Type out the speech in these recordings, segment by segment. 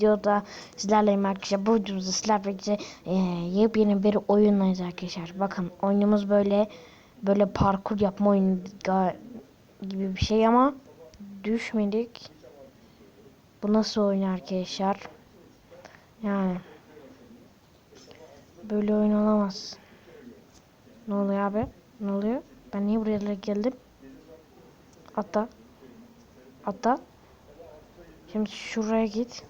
videoda sizlerleyim arkadaşlar. Bu videomuzda sizler birlikte e, yepyeni bir oyundayız arkadaşlar. Bakın oyunumuz böyle böyle parkur yapma oyunu gibi bir şey ama düşmedik. Bu nasıl oyun arkadaşlar? Yani böyle oyun olamaz. Ne oluyor abi? Ne oluyor? Ben niye buraya geldim? Atla. Atla. Şimdi şuraya git.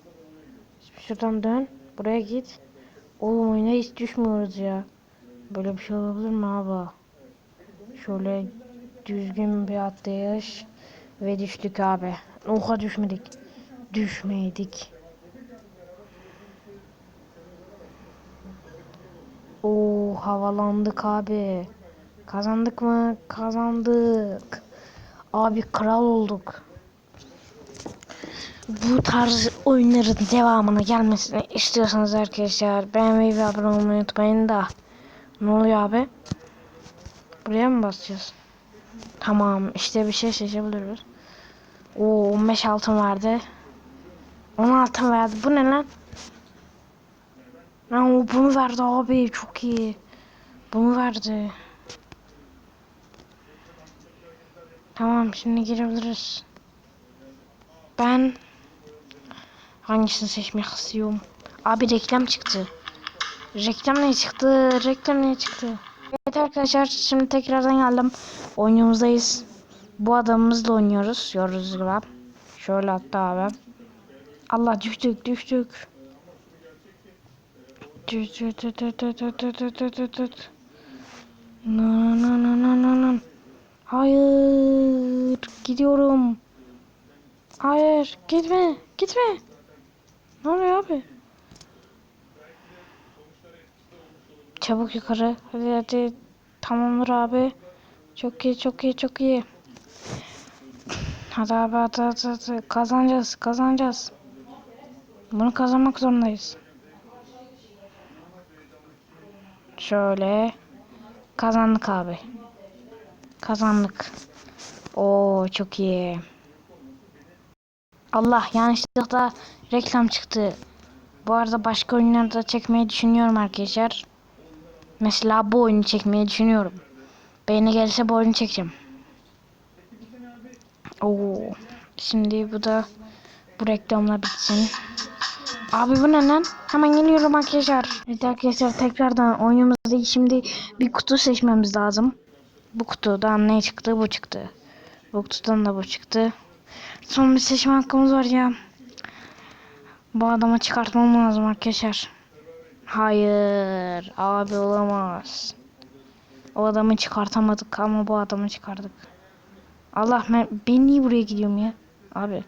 Şuradan dön. Buraya git. Oğlum oyuna hiç düşmüyoruz ya. Böyle bir şey olabilir mi abi? Şöyle düzgün bir atlayış. Ve düştük abi. Oha düşmedik. Düşmedik. Oo havalandık abi. Kazandık mı? Kazandık. Abi kral olduk. Bu tarz oyunların devamını gelmesini istiyorsanız arkadaşlar beğenmeyi ve abone olmayı unutmayın da. Ne oluyor abi? Buraya mı basacağız? Tamam işte bir şey seçebiliriz. Oo 15 altın verdi. 10 altın verdi. Bu ne lan? Lan o bunu verdi abi çok iyi. Bunu verdi. Tamam şimdi girebiliriz. Ben Hangisini seçmek istiyorum? Abi reklam çıktı. Reklam ne çıktı? Reklam ne çıktı? Evet arkadaşlar şimdi tekrardan geldim. Oyunumuzdayız. Bu adamımızla oynuyoruz. Yoruz gibi. Şöyle hatta abi. Allah düştük düştük. No no no no no no. Hayır gidiyorum. Hayır gitme gitme. Ne oluyor abi? Çabuk yukarı. Hadi hadi. Tamamdır abi. Çok iyi çok iyi çok iyi. Hadi abi hadi hadi, hadi. Kazanacağız kazanacağız. Bunu kazanmak zorundayız. Şöyle. Kazandık abi. Kazandık. Oo çok iyi. Allah yanlışlıkla reklam çıktı. Bu arada başka oyunları da çekmeyi düşünüyorum arkadaşlar. Mesela bu oyunu çekmeyi düşünüyorum. Beğeni gelirse bu oyunu çekeceğim. Oo. Şimdi bu da bu reklamla bitsin. Abi bu ne lan? Hemen geliyorum arkadaşlar. Evet arkadaşlar tekrardan oyunumuzda şimdi bir kutu seçmemiz lazım. Bu kutudan ne çıktı? Bu çıktı. Bu kutudan da bu çıktı. Son bir seçme hakkımız var ya. Bu adamı çıkartmam lazım arkadaşlar. Hayır. Abi olamaz. O adamı çıkartamadık ama bu adamı çıkardık. Allah ben, ben niye buraya gidiyorum ya? Abi.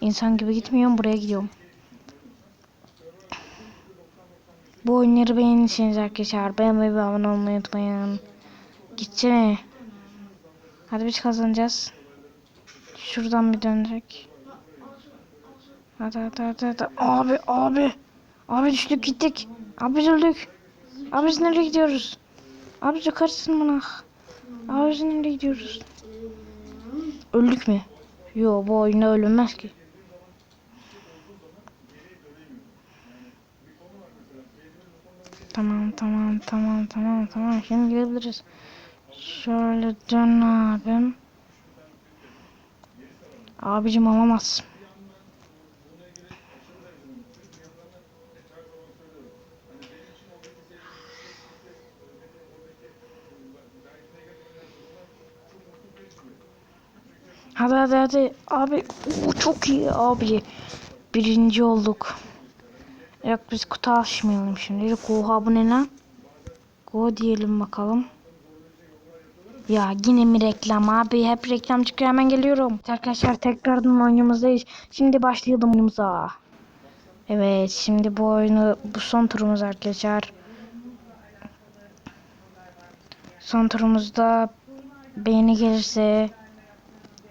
İnsan gibi gitmiyorum buraya gidiyorum. Bu oyunları beğenirseniz arkadaşlar beğenmeyi ve abone olmayı unutmayın. Gitsene. Hadi biz kazanacağız. Şuradan bir dönerek. Hadi hadi hadi hadi. Abi abi. Abi düştük gittik. Abi öldük. Abi biz nereye gidiyoruz? Abi yukarısın bana. Abi biz nereye gidiyoruz? Öldük mü? Yo bu oyunda ölünmez ki. Tamam tamam tamam tamam tamam şimdi gidebiliriz. Şöyle dön abim. Abicim alamaz. Hadi hadi hadi. Abi oo, çok iyi abi. Birinci olduk. Yok biz kutu açmayalım şimdi. Oha bu ne lan? Go diyelim bakalım. Ya yine mi reklam abi? Hep reklam çıkıyor hemen geliyorum. Arkadaşlar tekrardan oyunumuzdayız. Şimdi başlayalım oyunumuza. Evet şimdi bu oyunu bu son turumuz arkadaşlar. Son turumuzda beğeni gelirse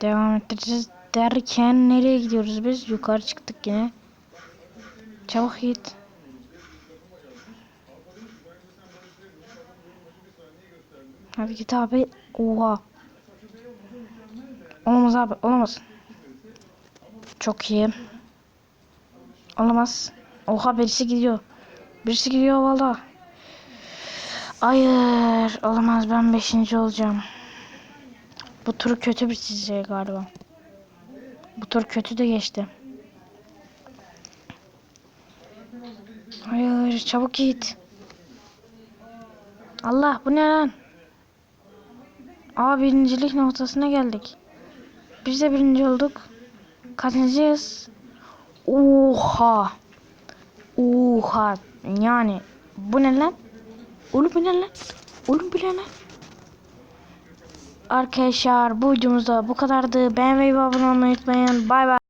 devam ettireceğiz derken nereye gidiyoruz biz? Yukarı çıktık yine. Çabuk git. Hadi git abi. Oha. Olamaz abi olamaz. Çok iyi. Olamaz. Oha birisi gidiyor. Birisi gidiyor valla. Hayır. Olamaz ben 5. olacağım. Bu tur kötü bitecek galiba. Bu tur kötü de geçti. Hayır çabuk git. Allah bu ne lan? Aa birincilik noktasına geldik. Biz de birinci olduk. Kaçıncıyız? Oha. Oha. Yani bu ne lan? Oğlum bu ne lan? Oğlum bu ne lan? Arkadaşlar bu videomuzda bu kadardı. Beğenmeyi ve abone olmayı unutmayın. Bay bay.